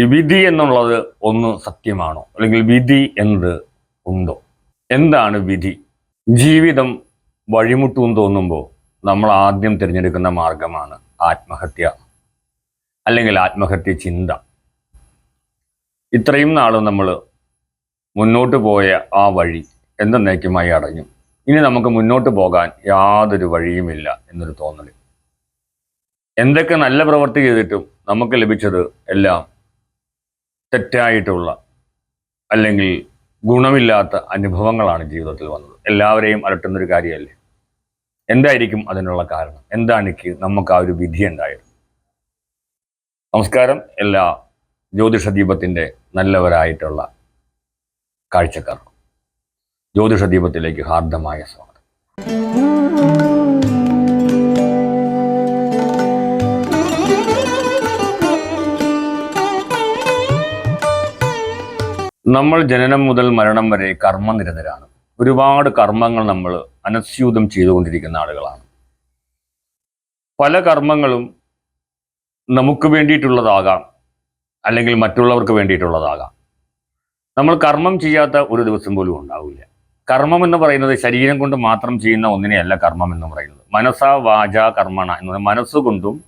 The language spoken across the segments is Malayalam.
ഈ വിധി എന്നുള്ളത് ഒന്ന് സത്യമാണോ? അല്ലെങ്കിൽ വിധി എന്നത് ഉണ്ടോ? എന്താണ് വിധി? ജീവിതം വഴിമുട്ടും തോന്നുമ്പോൾ നമ്മൾ ആദ്യം തിരഞ്ഞെടുക്കുന്ന മാർഗമാണ് ആത്മഹത്യ അല്ലെങ്കിൽ ആത്മഹത്യ ചിന്ത. ഇത്രയും നാളും നമ്മൾ മുന്നോട്ട് പോയ ആ വഴി എന്നേക്കുമായി അടഞ്ഞു. ഇനി നമുക്ക് മുന്നോട്ട് പോകാൻ യാതൊരു വഴിയുമില്ല എന്നൊരു തോന്നൽ എന്തൊക്കെ നല്ല പ്രവൃത്തി ചെയ്തിട്ടും നമുക്ക് ലഭിച്ചത് എല്ലാം തെറ്റായിട്ടുള്ള അല്ലെങ്കിൽ ഗുണമില്ലാത്ത അനുഭവങ്ങളാണ് ജീവിതത്തിൽ വന്നത്. എല്ലാവരെയും അലട്ടുന്നൊരു കാര്യമല്ലേ? എന്തായിരിക്കും അതിനുള്ള കാരണം? എന്താണ് നമുക്ക് ആ ഒരു വിധി ഉണ്ടായത് നമസ്കാരം. എല്ലാ ജ്യോതിഷ ദീപത്തിന്റെ നല്ലവരായിട്ടുള്ള കാഴ്ചക്കാർ ജ്യോതിഷ ദീപത്തിലേക്ക് ഹാർദമായ സ്വാഗതം. നമ്മൾ ജനനം മുതൽ മരണം വരെ കർമ്മനിരതരാണ് ഒരുപാട് കർമ്മങ്ങൾ നമ്മൾ അനസ്യൂതം ചെയ്തുകൊണ്ടിരിക്കുന്ന ആളുകളാണ്. പല കർമ്മങ്ങളും നമുക്ക് വേണ്ടിയിട്ടുള്ളതാകാം അല്ലെങ്കിൽ മറ്റുള്ളവർക്ക് വേണ്ടിയിട്ടുള്ളതാകാം. നമ്മൾ കർമ്മം ചെയ്യാത്ത ഒരു ദിവസം പോലും ഉണ്ടാവില്ല. കർമ്മം എന്ന് പറയുന്നത് ശരീരം കൊണ്ട് മാത്രം ചെയ്യുന്ന ഒന്നിനെയല്ല കർമ്മം എന്ന് പറയുന്നത്. മനസ്സ വാച കർമ്മണ എന്ന് പറയുന്നത് മനസ്സുകൊണ്ടും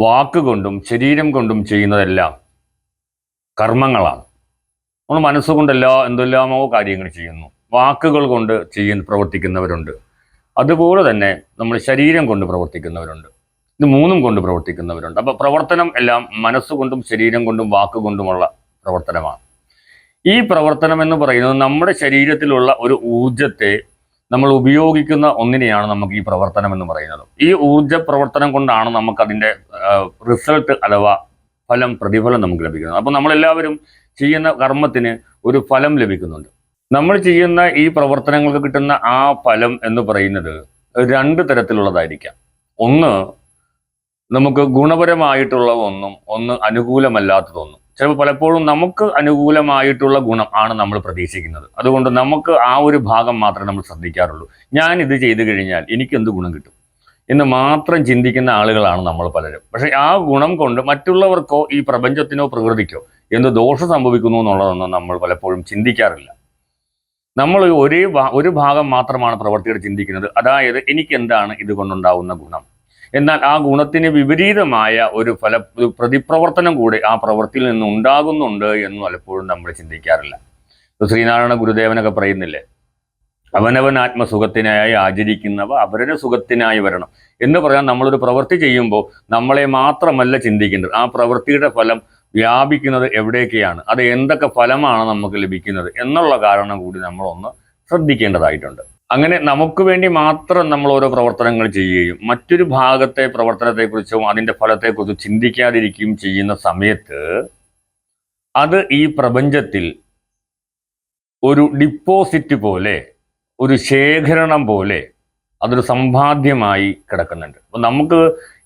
വാക്കുകൊണ്ടും ശരീരം കൊണ്ടും ചെയ്യുന്നതെല്ലാം കർമ്മങ്ങളാണ്. നമ്മൾ മനസ്സുകൊണ്ടെല്ലാ എന്തെല്ലാമോ കാര്യങ്ങൾ ചെയ്യുന്നു. വാക്കുകൾ കൊണ്ട് ചെയ്യുന്ന പ്രവർത്തിക്കുന്നവരുണ്ട്. അതുപോലെ തന്നെ നമ്മൾ ശരീരം കൊണ്ട് പ്രവർത്തിക്കുന്നവരുണ്ട്. ഇത് മൂന്നും കൊണ്ട് പ്രവർത്തിക്കുന്നവരുണ്ട്. അപ്പോൾ പ്രവർത്തനം എല്ലാം മനസ്സുകൊണ്ടും ശരീരം കൊണ്ടും വാക്കുകൊണ്ടുമുള്ള പ്രവർത്തനമാണ്. ഈ പ്രവർത്തനം എന്ന് പറയുന്നത് നമ്മുടെ ശരീരത്തിലുള്ള ഒരു ഊർജത്തെ നമ്മൾ ഉപയോഗിക്കുന്ന ഒന്നിനെയാണ് നമുക്ക് ഈ പ്രവർത്തനം എന്ന് പറയുന്നത്. ഈ ഊർജ പ്രവർത്തനം കൊണ്ടാണ് നമുക്കതിന്റെ റിസൾട്ട് അഥവാ ഫലം പ്രതിഫലം നമുക്ക് ലഭിക്കുന്നത്. അപ്പോൾ നമ്മളെല്ലാവരും ചെയ്യുന്ന കർമ്മത്തിന് ഒരു ഫലം ലഭിക്കുന്നുണ്ട്. നമ്മൾ ചെയ്യുന്ന ഈ പ്രവർത്തനങ്ങൾക്ക് കിട്ടുന്ന ആ ഫലം എന്ന് പറയുന്നത് രണ്ട് തരത്തിലുള്ളതായിരിക്കാം. ഒന്ന് നമുക്ക് ഗുണപരമായിട്ടുള്ള ഒന്നും ഒന്ന് അനുകൂലമല്ലാത്തതൊന്നും. ചിലപ്പോൾ പലപ്പോഴും നമുക്ക് അനുകൂലമായിട്ടുള്ള ഗുണം ആണ് നമ്മൾ പ്രതീക്ഷിക്കുന്നത്. അതുകൊണ്ട് നമുക്ക് ആ ഒരു ഭാഗം മാത്രമേ നമ്മൾ ശ്രദ്ധിക്കാറുള്ളൂ. ഞാൻ ഇത് ചെയ്തു കഴിഞ്ഞാൽ എനിക്ക് എന്ത് ഗുണം കിട്ടും എന്ന് മാത്രം ചിന്തിക്കുന്ന ആളുകളാണ് നമ്മൾ പലരും. പക്ഷേ ആ ഗുണം കൊണ്ട് മറ്റുള്ളവർക്കോ ഈ പ്രപഞ്ചത്തിനോ പ്രകൃതിക്കോ എന്ത് ദോഷം സംഭവിക്കുന്നു എന്നുള്ളതൊന്നും നമ്മൾ പലപ്പോഴും ചിന്തിക്കാറില്ല. നമ്മൾ ഒരേ ഒരു ഭാഗം മാത്രമാണ് പ്രവർത്തിയുടെ ചിന്തിക്കുന്നത്. അതായത് എനിക്ക് എന്താണ് ഇത് കൊണ്ടുണ്ടാവുന്ന ഗുണം? എന്നാൽ ആ ഗുണത്തിന് വിപരീതമായ ഒരു ഫല പ്രതിപ്രവർത്തനം കൂടി ആ പ്രവൃത്തിയിൽ നിന്ന് ഉണ്ടാകുന്നുണ്ട് എന്ന് പലപ്പോഴും നമ്മൾ ചിന്തിക്കാറില്ല. ശ്രീനാരായണ ഗുരുദേവനൊക്കെ പറയുന്നില്ലേ? അവനവൻ ആത്മസുഖത്തിനായി ആചരിക്കുന്നവ അവരുടെ സുഖത്തിനായി വരണം. എന്ന് പറയാൻ നമ്മളൊരു പ്രവൃത്തി ചെയ്യുമ്പോൾ നമ്മളെ മാത്രമല്ല ചിന്തിക്കേണ്ടത്. ആ പ്രവൃത്തിയുടെ ഫലം വ്യാപിക്കുന്നത് എവിടേക്കെയാണ് അത് എന്തൊക്കെ ഫലമാണ് നമുക്ക് ലഭിക്കുന്നത്? എന്നുള്ള കാരണം കൂടി നമ്മളൊന്ന് ശ്രദ്ധിക്കേണ്ടതായിട്ടുണ്ട്. അങ്ങനെ നമുക്ക് വേണ്ടി മാത്രം നമ്മൾ ഓരോ പ്രവർത്തനങ്ങൾ ചെയ്യുകയും മറ്റൊരു ഭാഗത്തെ പ്രവർത്തനത്തെക്കുറിച്ചും അതിന്റെ ഫലത്തെക്കുറിച്ചും ചിന്തിക്കാതിരിക്കുകയും ചെയ്യുന്ന സമയത്ത് അത് ഈ പ്രപഞ്ചത്തിൽ ഒരു ഡിപ്പോസിറ്റ് പോലെ ഒരു ശേഖരണം പോലെ അതൊരു സമ്പാദ്യമായി കിടക്കുന്നുണ്ട്. അപ്പം നമുക്ക്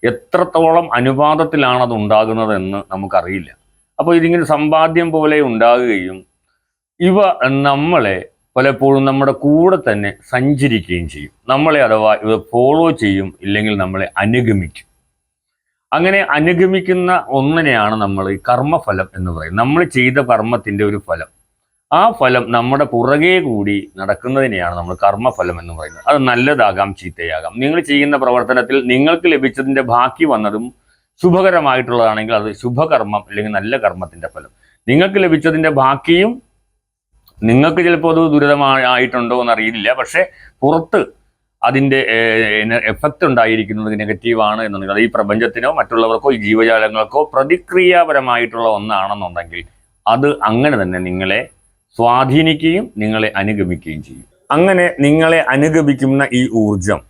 എത്രത്തോളം അനുപാതത്തിലാണ് അത് ഉണ്ടാകുന്നതെന്ന് നമുക്കറിയില്ല. അപ്പോൾ ഇതിങ്ങനെ സമ്പാദ്യം പോലെ ഉണ്ടാകുകയും ഇവ നമ്മളെ പലപ്പോഴും നമ്മുടെ കൂടെ തന്നെ സഞ്ചരിക്കുകയും ചെയ്യും. നമ്മളെ അഥവാ ഇവ ഫോളോ ചെയ്യും ഇല്ലെങ്കിൽ നമ്മളെ അനുഗമിക്കും. അങ്ങനെ അനുഗമിക്കുന്ന ഒന്നിനെയാണ് നമ്മൾ ഈ കർമ്മഫലം എന്ന് പറയുന്നത്. നമ്മൾ ചെയ്ത കർമ്മത്തിന്റെ ഒരു ഫലം. ആ ഫലം നമ്മുടെ പുറകെ കൂടി നടക്കുന്നതിനെയാണ് നമ്മൾ കർമ്മഫലം എന്ന് പറയുന്നത്. അത് നല്ലതാകാം ചീത്തയാകാം. നിങ്ങൾ ചെയ്യുന്ന പ്രവർത്തനത്തിൽ നിങ്ങൾക്ക് ലഭിച്ചതിന്റെ ബാക്കി വന്നതും ശുഭകരമായിട്ടുള്ളതാണെങ്കിൽ അത് ശുഭകർമ്മം അല്ലെങ്കിൽ നല്ല കർമ്മത്തിന്റെ ഫലം. നിങ്ങൾക്ക് ലഭിച്ചതിന്റെ ബാക്കിയും നിങ്ങൾക്ക് ചിലപ്പോൾ അത് ദുരിതമായിട്ടുണ്ടോ എന്ന് അറിയില്ല. പക്ഷേ പുറത്ത് അതിന്റെ എഫക്റ്റ് ഉണ്ടായിരിക്കുന്നത് നെഗറ്റീവാണ് എന്നുണ്ടെങ്കിൽ അത് ഈ പ്രപഞ്ചത്തിനോ മറ്റുള്ളവർക്കോ ഈ ജീവജാലങ്ങൾക്കോ പ്രതിക്രിയാപരമായിട്ടുള്ള ഒന്നാണെന്നുണ്ടെങ്കിൽ അത് അങ്ങനെ തന്നെ നിങ്ങളെ സ്വാധീനിക്കുകയും നിങ്ങളെ അനുഗമിക്കുകയും ചെയ്യും. അങ്ങനെ നിങ്ങളെ അനുഗമിക്കുന്ന ഈ ഊർജം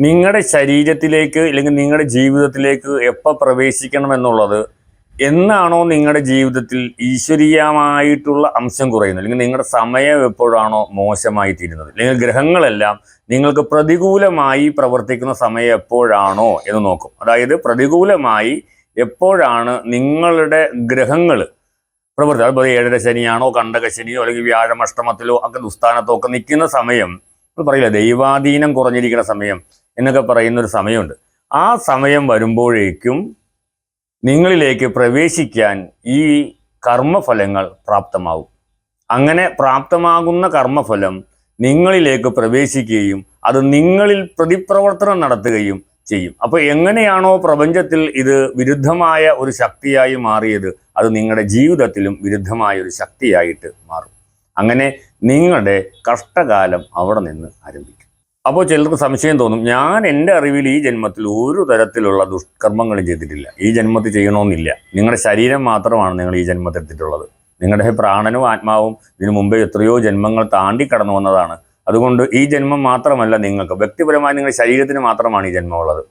നിങ്ങളുടെ ശരീരത്തിലേക്ക് അല്ലെങ്കിൽ നിങ്ങളുടെ ജീവിതത്തിലേക്ക് എപ്പോൾ പ്രവേശിക്കണം എന്നുള്ളത് എന്നാണോ നിങ്ങളുടെ ജീവിതത്തിൽ ഈശ്വരീയമായിട്ടുള്ള അംശം കുറയുന്നത്? അല്ലെങ്കിൽ നിങ്ങളുടെ സമയം എപ്പോഴാണോ മോശമായി തീരുന്നത്? അല്ലെങ്കിൽ ഗ്രഹങ്ങളെല്ലാം നിങ്ങൾക്ക് പ്രതികൂലമായി പ്രവർത്തിക്കുന്ന സമയം എപ്പോഴാണോ എന്ന് നോക്കും. അതായത് പ്രതികൂലമായി എപ്പോഴാണ് നിങ്ങളുടെ ഗ്രഹങ്ങൾ പ്രവൃത്തി. അതിപ്പോൾ ഏഴര ശനിയാണോ കണ്ടക ശനിയോ അല്ലെങ്കിൽ വ്യാഴം അഷ്ടമത്തിലോ ഒക്കെ ദുസ്ഥാനത്തോ ഒക്കെ നിൽക്കുന്ന സമയം പറയില്ല ദൈവാധീനം കുറഞ്ഞിരിക്കുന്ന സമയം എന്നൊക്കെ പറയുന്ന ഒരു സമയമുണ്ട്. ആ സമയം വരുമ്പോഴേക്കും നിങ്ങളിലേക്ക് പ്രവേശിക്കാൻ ഈ കർമ്മഫലങ്ങൾ പ്രാപ്തമാവും. അങ്ങനെ പ്രാപ്തമാകുന്ന കർമ്മഫലം നിങ്ങളിലേക്ക് പ്രവേശിക്കുകയും അത് നിങ്ങളിൽ പ്രതിപ്രവർത്തനം നടത്തുകയും ചെയ്യും. അപ്പോൾ എങ്ങനെയാണോ പ്രപഞ്ചത്തിൽ ഇത് വിരുദ്ധമായ ഒരു ശക്തിയായി മാറിയത് അത് നിങ്ങളുടെ ജീവിതത്തിലും വിരുദ്ധമായ ഒരു ശക്തിയായിട്ട് മാറും. അങ്ങനെ നിങ്ങളുടെ കഷ്ടകാലം അവിടെ നിന്ന് ആരംഭിക്കും. അപ്പോൾ ചിലർക്ക് സംശയം തോന്നും ഞാൻ എന്റെ അറിവിൽ ഈ ജന്മത്തിൽ ഒരു തരത്തിലുള്ള ദുഷ്കർമ്മങ്ങളും ചെയ്തിട്ടില്ല. ഈ ജന്മത്തിൽ ചെയ്യണമെന്നില്ല. നിങ്ങളുടെ ശരീരം മാത്രമാണ് നിങ്ങൾ ഈ ജന്മത്തിൽ എടുത്തിട്ടുള്ളത്. നിങ്ങളുടെ പ്രാണനും ആത്മാവും ഇതിനു മുമ്പേ എത്രയോ ജന്മങ്ങൾ താണ്ടി കടന്നു വന്നതാണ്. അതുകൊണ്ട് ഈ ജന്മം മാത്രമല്ല നിങ്ങൾക്ക്. വ്യക്തിപരമായി നിങ്ങളുടെ ശരീരത്തിന് മാത്രമാണ് ഈ ജന്മമുള്ളത്.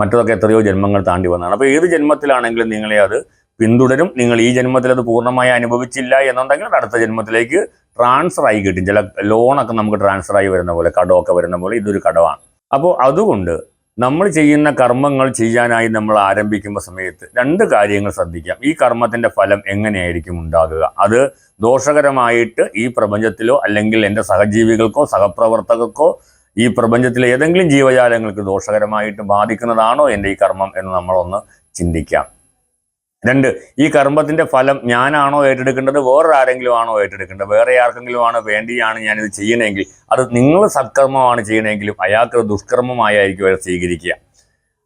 മറ്റതൊക്കെ എത്രയോ ജന്മങ്ങൾ താണ്ടി വന്നതാണ്. അപ്പോൾ ഏത് ജന്മത്തിലാണെങ്കിലും നിങ്ങളെ അത് പിന്തുടരും. നിങ്ങൾ ഈ ജന്മത്തിൽ അത് പൂർണമായി അനുഭവിച്ചില്ല എന്നുണ്ടെങ്കിൽ അടുത്ത ജന്മത്തിലേക്ക് ട്രാൻസ്ഫർ ആയി കിട്ടും. ചില ലോണൊക്കെ നമുക്ക് ട്രാൻസ്ഫർ ആയി വരുന്ന പോലെ കടമൊക്കെ വരുന്ന പോലെ ഇതൊരു കടമാണ്. അപ്പോൾ അതുകൊണ്ട് നമ്മൾ ചെയ്യുന്ന കർമ്മങ്ങൾ ചെയ്യാനായി നമ്മൾ ആരംഭിക്കുമ്പോൾ സമയത്ത് രണ്ട് കാര്യങ്ങൾ ശ്രദ്ധിക്കാം. ഈ കർമ്മത്തിന്റെ ഫലം എങ്ങനെയായിരിക്കും ഉണ്ടാകുക? അത് ദോഷകരമായിട്ട് ഈ പ്രപഞ്ചത്തിലോ അല്ലെങ്കിൽ എന്റെ സഹജീവികൾക്കോ സഹപ്രവർത്തകർക്കോ ഈ പ്രപഞ്ചത്തിലെ ഏതെങ്കിലും ജീവജാലങ്ങൾക്ക് ദോഷകരമായിട്ട് ബാധിക്കുന്നതാണോ എന്റെ ഈ കർമ്മം എന്ന് നമ്മളൊന്ന് ചിന്തിക്കാം. രണ്ട് ഈ കർമ്മത്തിന്റെ ഫലം ഞാനാണോ ഏറ്റെടുക്കേണ്ടത്? വേറെ ആരെങ്കിലും ആണോ ഏറ്റെടുക്കേണ്ടത്? വേറെ ആർക്കെങ്കിലും ആണോ വേണ്ടിയാണ് ഞാനിത് ചെയ്യണമെങ്കിൽ അത് നിങ്ങൾ സത്കർമ്മമാണ് ചെയ്യണമെങ്കിലും അയാൾക്ക് ദുഷ്കർമ്മമായിരിക്കും അയാൾ സ്വീകരിക്കുക.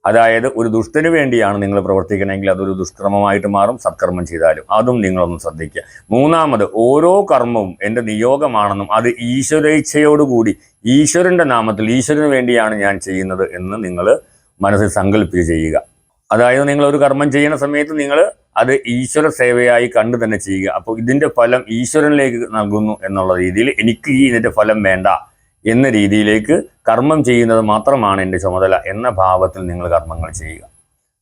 അതായത് ഒരു ദുഷ്ടന് വേണ്ടിയാണ് നിങ്ങൾ പ്രവർത്തിക്കണമെങ്കിൽ അതൊരു ദുഷ്കർമ്മമായിട്ട് മാറും സത്കർമ്മം ചെയ്താലും. അതും നിങ്ങളൊന്ന് ശ്രദ്ധിക്കുക. മൂന്നാമത് ഓരോ കർമ്മവും എന്റെ നിയോഗമാണെന്നും അത് ഈശ്വരേച്ഛയോടുകൂടി ഈശ്വരന്റെ നാമത്തിൽ ഈശ്വരന് വേണ്ടിയാണ് ഞാൻ ചെയ്യുന്നത് എന്ന് നിങ്ങൾ മനസ്സിൽ സങ്കല്പിച്ച് ചെയ്യുക. അതായത് നിങ്ങൾ ഒരു കർമ്മം ചെയ്യുന്ന സമയത്ത് നിങ്ങൾ അത് ഈശ്വര സേവയായി കണ്ടു തന്നെ ചെയ്യുക. അപ്പോൾ ഇതിന്റെ ഫലം ഈശ്വരനിലേക്ക് നൽകുന്നു എന്നുള്ള രീതിയിൽ എനിക്ക് ഈ ഇതിന്റെ ഫലം വേണ്ട എന്ന രീതിയിലേക്ക് കർമ്മം ചെയ്യുന്നത് മാത്രമാണ് എന്റെ ചുമതല എന്ന ഭാവത്തിൽ നിങ്ങൾ കർമ്മങ്ങൾ ചെയ്യുക.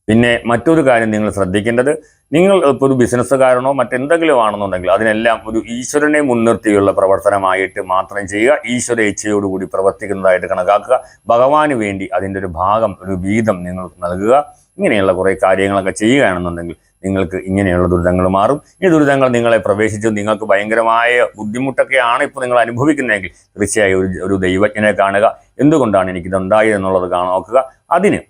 പിന്നെ മറ്റൊരു കാര്യം നിങ്ങൾ ശ്രദ്ധിക്കേണ്ടത് നിങ്ങൾ ഇപ്പോൾ ഒരു ബിസിനസ്സുകാരനോ മറ്റെന്തെങ്കിലും ആണെന്നുണ്ടെങ്കിൽ അതിനെല്ലാം ഒരു ഈശ്വരനെ മുൻനിർത്തിയുള്ള പ്രവർത്തനമായിട്ട് മാത്രം ചെയ്യുക ഈശ്വര ഇച്ഛയോടുകൂടി പ്രവർത്തിക്കുന്നതായിട്ട് കണക്കാക്കുക ഭഗവാന് വേണ്ടി അതിന്റെ ഒരു ഭാഗം ഒരു വീതം നിങ്ങൾ നൽകുക. ഇങ്ങനെയുള്ള കുറേ കാര്യങ്ങളൊക്കെ ചെയ്യുകയാണെന്നുണ്ടെങ്കിൽ നിങ്ങൾക്ക് ഇങ്ങനെയുള്ള ദുരിതങ്ങൾ മാറും. ഈ ദുരിതങ്ങൾ നിങ്ങളെ പ്രവേശിച്ച്. നിങ്ങൾക്ക് ഭയങ്കരമായ ബുദ്ധിമുട്ടൊക്കെയാണ് ഇപ്പോൾ നിങ്ങൾ അനുഭവിക്കുന്നതെങ്കിൽ തീർച്ചയായും ഒരു ഒരു ദൈവജ്ഞനെ കാണുക. എന്തുകൊണ്ടാണ് എനിക്കിത് ഉണ്ടായത് എന്നുള്ളത് നോക്കുക. അതിന്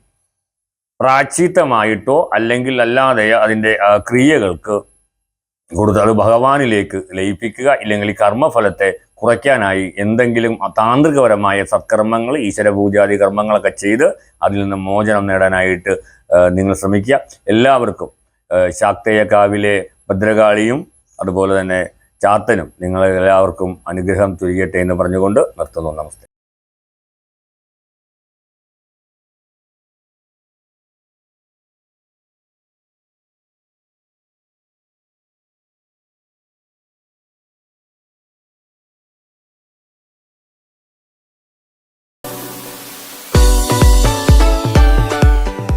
പ്രാചീത്തമായിട്ടോ അല്ലെങ്കിൽ അല്ലാതെ അതിന്റെ ക്രിയകൾക്ക് കൊടുത്ത് അത് ഭഗവാനിലേക്ക് ലയിപ്പിക്കുക ഇല്ലെങ്കിൽ കർമ്മഫലത്തെ കുറയ്ക്കാനായി എന്തെങ്കിലും താന്ത്രികപരമായ സത്കർമ്മങ്ങൾ ഈശ്വരപൂജാതി കർമ്മങ്ങളൊക്കെ ചെയ്ത് അതിൽ നിന്ന് മോചനം നേടാനായിട്ട് നിങ്ങൾ ശ്രമിക്കുക. എല്ലാവർക്കും ശാക്തേയക്കാവിലെ ഭദ്രകാളിയും അതുപോലെ തന്നെ ചാത്തനും നിങ്ങളെല്ലാവർക്കും അനുഗ്രഹം തുരികട്ടെ എന്ന് പറഞ്ഞുകൊണ്ട് നിർത്തുന്നു. നമസ്തേ.